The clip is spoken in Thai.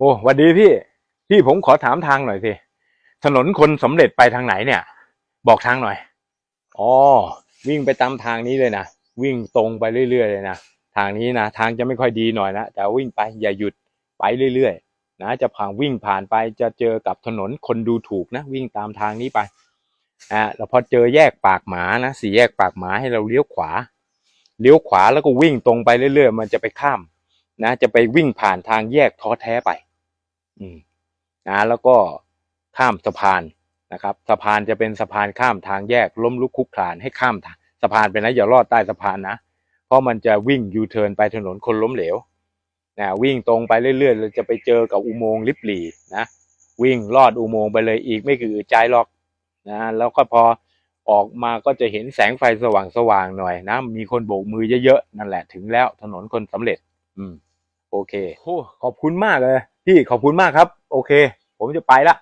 โอ้วันดีพี่ พี่ผมขอถามทางหน่อยสิ ถนนคนสำเร็จไปทางไหนเนี่ย บอกทางหน่อย อ๋อ วิ่งไปตามทางนี้เลยนะ วิ่งตรงไปเรื่อยๆเลยนะ ทางนี้นะ ทางจะไม่ค่อยดีหน่อยนะ แต่วิ่งไปอย่าหยุดไปเรื่อยๆ นะ จะผ่านวิ่งผ่านไปจะเจอกับถนนคนดูถูกนะ วิ่งตามทางนี้ไป อ่าแล้วพอเจอแยกปากหมานะสี่แยกปากหมาให้เราเลี้ยวขวา เลี้ยวขวาแล้วก็วิ่งตรงไปเรื่อยๆ มันจะไปข้าม นะ จะไปวิ่งผ่านทางแยกท้อแท้ไป นะแล้วก็ข้ามสะพานนะครับ สะพานจะเป็นสะพานข้ามทางแยกล้มลุกคลุกคลานให้ข้ามสะพานไปนะอย่าลอดใต้สะพานนะ เพราะมันจะวิ่งยูเทิร์นไปถนนคนล้มเหลวนะวิ่งตรงไปเรื่อยๆเราจะไปเจอกับอุโมงค์ลิบหลีนะวิ่งลอดอุโมงค์ไปเลยอีกไม่กี่อึดใจหรอกนะแล้วก็พอออกมาก็จะเห็นแสงไฟสว่างๆหน่อยนะ มีคนโบกมือเยอะๆนั่นแหละถึงแล้วถนนคนสำเร็จ อืม โอเคโอ้ขอบคุณมากเลย พี่ขอบคุณมากครับ โอเค ผมจะไปละ